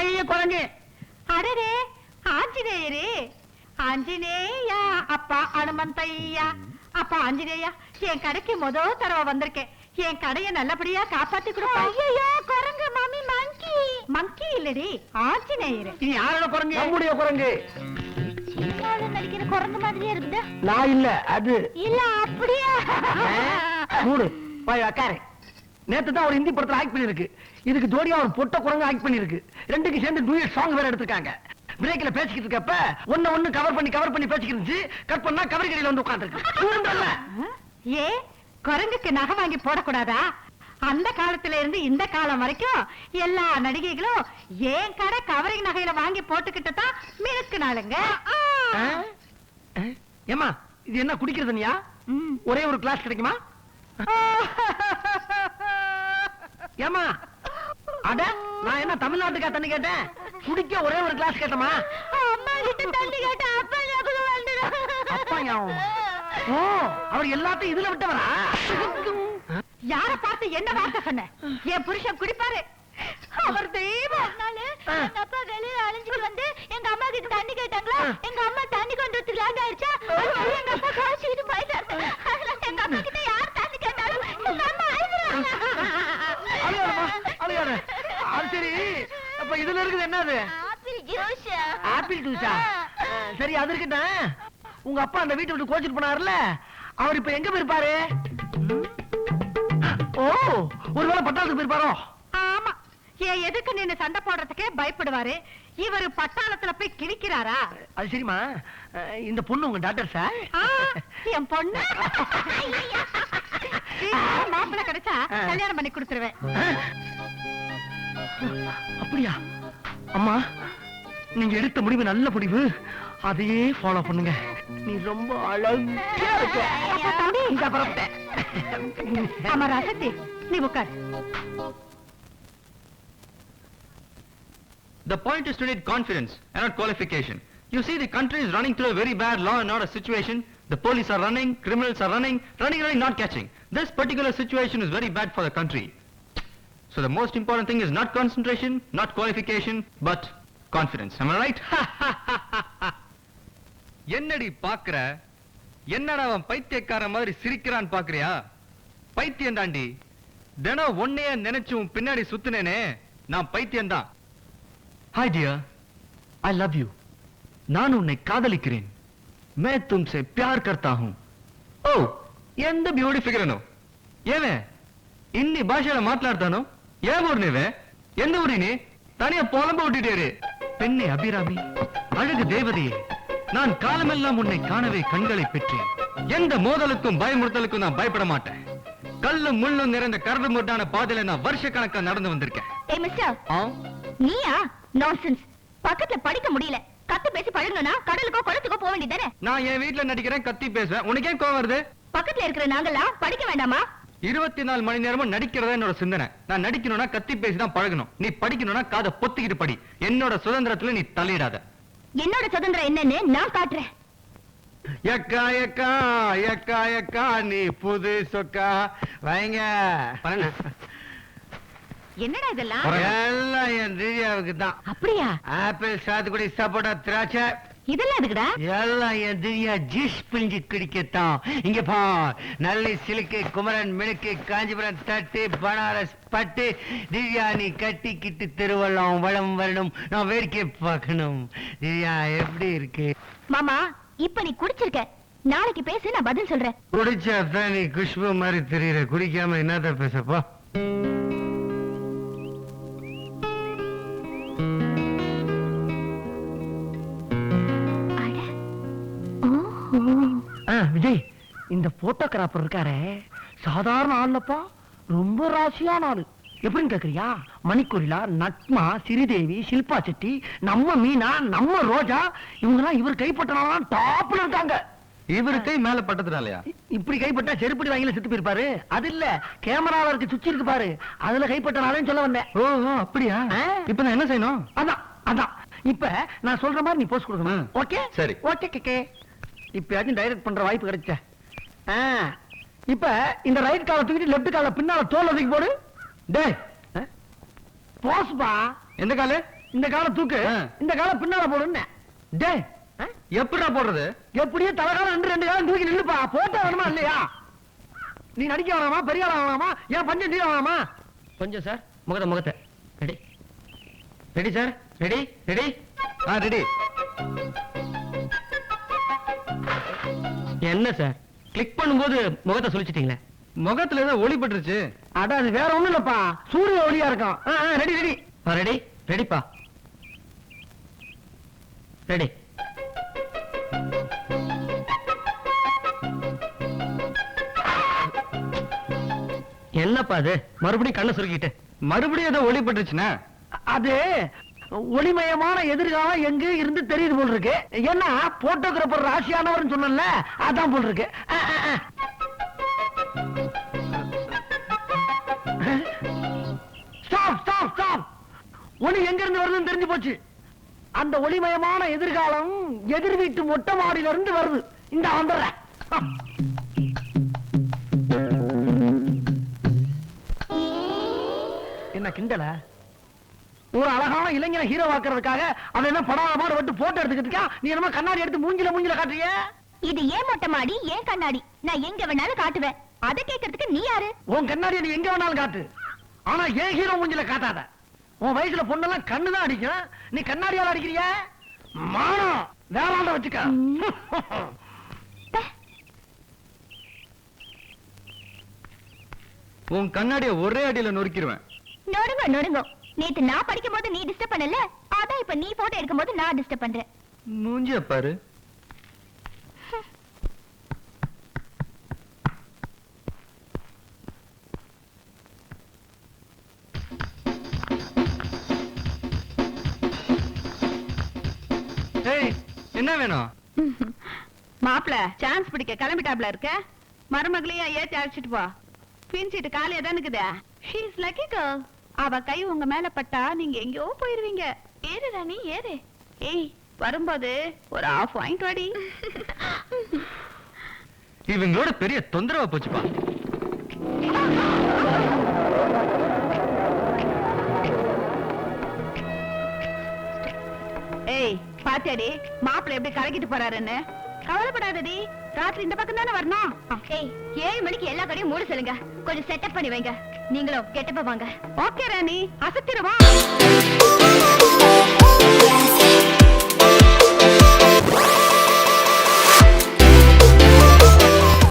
ஐயோ குரங்கு. அடரே ஆஞ்சநேயரே. ஆஞ்சநேயா அப்பா அனுமந்தையா அப்பா ஆஞ்சநேயா என் கடைக்கு முத தடவை வந்திருக்கேன். என் கடைய நல்லபடியா காப்பாத்தி கொடுப்பா ஐயோ குரங்கு மாமி மங்கி மங்கி இல்லடி ஆஞ்சநேயர். இது யாரோட குரங்கு? நம்முடைய குரங்கு. நடிக்கிற குரங்கு மாதிரியே இருக்குது. நான் இல்ல அது. இல்ல அப்படியா? மூணு போய் உக்காரு. நேத்து தான் ஒரு ஹிந்தி படத்துல ஆக்ட் பண்ணிருக்கு இதுக்கு ஜோடியா ஒரு பொட்ட குரங்கு ஆக்ட் பண்ணிருக்கு ரெண்டுக்கு சேர்ந்து டூயட் சாங் வேற எடுத்திருக்காங்க. பிரேக்ல பேசிக்கிட்டு இருக்கப்ப ஒண்ணு ஒண்ணு கவர் பண்ணி கவர் பண்ணி பேசிக்கிட்டு இருந்துச்சு. கட் பண்ணா கவர் கடையில வந்து உட்கார்ந்துருக்கு. ஏ குரங்குக்கு நகை வாங்கி போடக்கூடாதா? அந்த காலத்துல இருந்து இந்த காலம் வரைக்கும் எல்லா நடிகைகளும் ஏன் கடை கவரிங் நகையில வாங்கி போட்டுக்கிட்டு தான் மினுக்குனாளுங்க. ஏமா இது என்ன குடிக்கிறது தண்ணியா ம். ஒரே ஒரு கிளாஸ் கிடைக்குமா? ஏமா அட நான் என்ன தமிழ்நாட்டுக்கா தண்ணி கேட்டேன்? குடிக்க ஒரே ஒரு கிளாஸ் கேட்டமா அம்மா கிட்ட தண்ணி கேட்டா அப்பா ஞாபகம் வந்துடும். அப்பா ஞாபகம். ஓ அவர் எல்லாத்தையும் இதுல விட்டவரா? யார பார்த்து என்ன வார்த்தை சொன்ன? என் புருஷன் குடிப்பாரு. அவர் தெய்வம் எங்க அப்பா வெளியில அழிஞ்சிட்டு வந்து எங்க அம்மா கிட்ட தண்ணி கேட்டாங்களா? எங்க அம்மா தண்ணி கொண்டு வந்து லேட் ஆயிடுச்சா? எங்க அப்பா காய்ச்சிட்டு போயிட்டாரு. அதனால எங்க அப்பா கிட்ட யார் தண்ணி கேட்டாலும் எங்க அம்மா அழுகாதம்மா, அழுகாத. அது சரி அப்ப இதுல இருக்குது என்னது? ஆப்பிள் ஜூஸ் சரி அது இருக்கட்டும். உங்க அப்பா அந்த வீட்டை விட்டு கோச்சிட்டு போனாருல அவர் இப்ப எங்க போயிருப்பாரு? ஓ ஒருவேளை பட்டாளத்துக்கு போயிருப்பாரோ? ஆமா. ஏன் எதுக்கு நின்னு சண்டை போடுறதுக்கே பயப்படுவாரு? இவரு பட்டாளத்துல போய் கிழிக்கிறாரா? அது சரிம்மா. அஹ், இந்த பொண்ணு உங்க டாக்டர் சார்? ஆ, என் பொண்ணு. மாப்பிள்ளை கிடைச்சா கல்யாணம் பண்ணி கொடுத்துருவேன் அப்படியா அம்மா நீங்க எடுத்த முடிவு நல்ல முடிவு அதையே ஃபாலோ பண்ணுங்க நீ ரொம்ப அழகா இருக்க தம்பி. இந்த பரப்ப. ஆமா ரசத்தி நீ உட்கார் The point is to need confidence and not qualification. You see, the country is running through a very bad law and order situation. The police are running, criminals are running, running, running, not catching. This particular situation is very bad for the country. So the most important thing is not concentration, not qualification, but confidence. Am I right? என்னடி பாக்குற என்னடா அவன் பைத்தியக்காரன் மாதிரி சிரிக்கிறான்னு பாக்குறியா பைத்தியம் தாண்டி தினம் ஒன்னைய நினைச்சு உன் பின்னாடி சுத்தினேனே நான் பைத்தியம் தான் hi dear I love you நான் உன்னை காதலிக்கிறேன் मैं तुमसे प्यार करता हूं ఓ ఎంత బ్యూటీ ఫిగర్ ను ఏమే ఇన్ని భాషల మాట్లాడతాను ఏ ఊరు నీవే எந்த ஊரி நீ தனியா புலம்ப விட்டுட்டேரு பெண்ணே அபிராமி அழகு தேவதையே நான் காலமெல்லாம் உன்னை காணவே கண்களை பெற்றேன் எந்த மோதலுக்கும் பயமுறுத்தலுக்கும் நான் பயப்பட மாட்டேன் கல்லும் முள்ளும் நிறைந்த கரடு முட்டான பாதையில நான் வருஷ கணக்கா நடந்து வந்திருக்கேன் ஏ மிஸ்டர் ஆ நீயா நான்சென்ஸ் பக்கத்துல படிக்க முடியல கத்து பேசி பழகணும்னா கடலுக்கோ குளத்துக்கோ போக வேண்டியதானே நான் என் வீட்ல நடிக்கிறேன் கத்தி பேசுவேன். உனக்கு கோவம் வருது? பக்கத்துல இருக்கிற நாங்கெல்லாம் படிக்க வேண்டாமா? இருபத்தி நாலு மணி நேரமும் நடிக்கிறதா என்னோட சிந்தனை. நான் நடிக்கணும்னா கத்தி பேசி தான் பழகணும். நீ படிக்கணும்னா காதை பொத்திக்கிட்டு படி. என்னோட சுதந்திரத்துல நீ தலையிடாத என்னோட சுதந்திரம் என்னன்னு நான் காட்டுறேன். எக்கா எக்கா எக்கா எக்கா நீ புது சொக்கா. வைங்க. என்னடா இதெல்லாம்? எல்லாம் என் திவ்யாவுக்கு தான். அப்படியா? ஆப்பிள் சாத்துக்குடி சப்போட்டா திராட்சை. இதெல்லாம் எதுக்குடா? எல்லாம் என் திவ்யா ஜூஸ் பிழிஞ்சு குடிக்கத்தான். இங்க பா நல்லி சிலுக்கு குமரன் மினுக்கு காஞ்சிபுரம் தட்டு பனாரஸ் பட்டு திவ்யா நீ கட்டிக்கிட்டு திருவள்ளம் வளம் வரணும். நான் வேடிக்கை பார்க்கணும். திவ்யா எப்படி இருக்கு? மாமா இப்ப நீ குடிச்சிருக்க. நாளைக்கு பேசு நான் பதில் சொல்றேன். குடிச்சா தான் நீ குஷ்பு மாதிரி தெரியற. குடிக்காம என்னத்த பேசப்பா? இந்த போட்டோகிராஃபர் இருக்காரே. சாதாரண ஆள்லப்பா. ரொம்ப ராசியான ஆளு. எப்படின்னு கேக்குறியா? மணிக்கொரிலா நட்மா சிறிதேவி ஷில்பா செட்டி நம்ம மீனா நம்ம ரோஜா இவங்கெல்லாம் இவர் கைப்பற்றலாம் டாப்ல இருக்காங்க. இவரு கை மேல பட்டதுனாலயா? இப்படி கைப்பட்டா செருப்படி வாங்கில செத்து போயிருப்பாரு. அது இல்ல கேமரால இருக்கு சுச்சி இருக்கு பாரு. அதுல கைப்பற்றனாலும் சொல்ல வந்தேன். ஓ அப்படியா. இப்ப நான் என்ன செய்யணும்? அதான் அதான். இப்ப நான் சொல்ற மாதிரி நீ போஸ்ட் கொடுக்கணும். ஓகே சரி. ஓகே கேக்கே இப்பயாச்சும் டைரக்ட் பண்ற வாய்ப்பு கிடைச்ச. இப்ப இந்த ரைட் கால தூக்கிட்டு லெஃப்ட் கால பின்னால தோல் ஒதுக்கி போடு. டேய்? போஸ்பா எந்த காலு? இந்த கால தூக்கு. இந்த கால பின்னால போடுன்னு. டேய்? எப்படிடா போடுறது? எப்படியே தலைகாலம் ரெண்டு ரெண்டு காலம் தூக்கி நில்லுப்பா. போட்டோ வேணுமா இல்லையா? நீ நடிக்க வேணாமா? பெரிய ஆளா வேணாமா? ஏன் பஞ்சம் தீர வேணாமா? கொஞ்சம் சார் முகத்தை முகத்தை. Ready ready sir? Ready ready ஆ ரெடி என்ன சார்? கிளிக் பண்ணும்போது முகத்தை சொல்லிச்சிட்டீங்களே முகத்துல ஏதோ ஒளி பட்டுருச்சு. அட அது வேற ஒண்ணும் இல்லப்பா. சூரிய ஒளியா இருக்கும். ரெடி ரெடி ரெடி ரெடிப்பா ரெடி என்னப்பா அது? மறுபடியும் கண்ணை சுருக்கிட்டு. மறுபடியும் ஏதோ ஒளி பட்டுருச்சுண்ணே அது ஒளிமயமான எதிர்காலம் எங்க இருந்து தெரியுது போல் இருக்கு. ஏன்னா போட்டோகிராபர் ராசியானவர் சொன்னல அதான் போல் இருக்கு. ஸ்டாப் ஸ்டாப் ஸ்டாப் ஒளி எங்க இருந்து வருதுன்னு தெரிஞ்சு போச்சு. அந்த ஒளிமயமான எதிர்காலம் எதிர் வீட்டு மொட்டை மாடியில இருந்து வருது. இந்த வந்துடுற என்ன கிண்டல? ஒரு அழகான இளைஞனை ஹீரோ ஆக்குறதுக்காக அவன் என்ன படம் மாடு விட்டு போட்டோ எடுத்துக்கிட்டு இருக்கான்? நீ என்னமோ கண்ணாடி எடுத்து மூஞ்சில மூஞ்சில காட்டுறிய? இது ஏன் மொட்டை மாடி? ஏன் கண்ணாடி? நான் எங்க வேணாலும் காட்டுவேன். அதை கேட்கறதுக்கு நீ யாரு? உன் கண்ணாடியை நீ எங்க வேணாலும் காட்டு. ஆனா ஏன் ஹீரோ மூஞ்சில காட்டாத? உன் வயசுல பொண்ணெல்லாம் கண்ணு தான் அடிக்கும். நீ கண்ணாடியால அடிக்கிறிய? மானம் வேளாண்ட வச்சுக்க. உன் கண்ணாடிய ஒரே அடியில நொறுக்கிடுவேன். நொடுங்க நொடுங்க நேத்து நான் படிக்கும் போது நீ டிஸ்டர்ப் பண்ணல? அதான் இப்ப நீ போட்டோ எடுக்கும் போது நான் டிஸ்டர்ப் பண்றேன். மூஞ்சிய பாரு ஏய் என்ன வேணும்? மாப்பிள சான்ஸ் பிடிக்க கிளம்பிட்டாப்ல இருக்க? மருமகளையும் ஏத்தி அழைச்சிட்டு போ. பின் சீட்டு காலியா தான் இருக்குதே ஷீஸ் லக்கி கேர்ள் அவ கை உங்க மேல பட்டா நீங்க எங்கேயோ போயிருவீங்க. ஏறு ராணி ஏறு. ஏய் வரும்போது ஒரு ஆஃப் வாங்கிட்டு வாடி. இவங்களோட பெரிய தொந்தரவா போச்சுப்பா ஏய் பாத்தியாடி மாப்பிள எப்படி கலக்கிட்டு போறாருன்னு? கவலைப்படாதடி. ராத்திரி இந்த பக்கம் தானே வரணும்? ஏழு மணிக்கு எல்லா கடையும் மூட சொல்லுங்க. கொஞ்சம் செட்டப் பண்ணி வைங்க. நீங்களும் கெட்டப்ப வாங்க. ஓகே ராணி. அசத்திரவா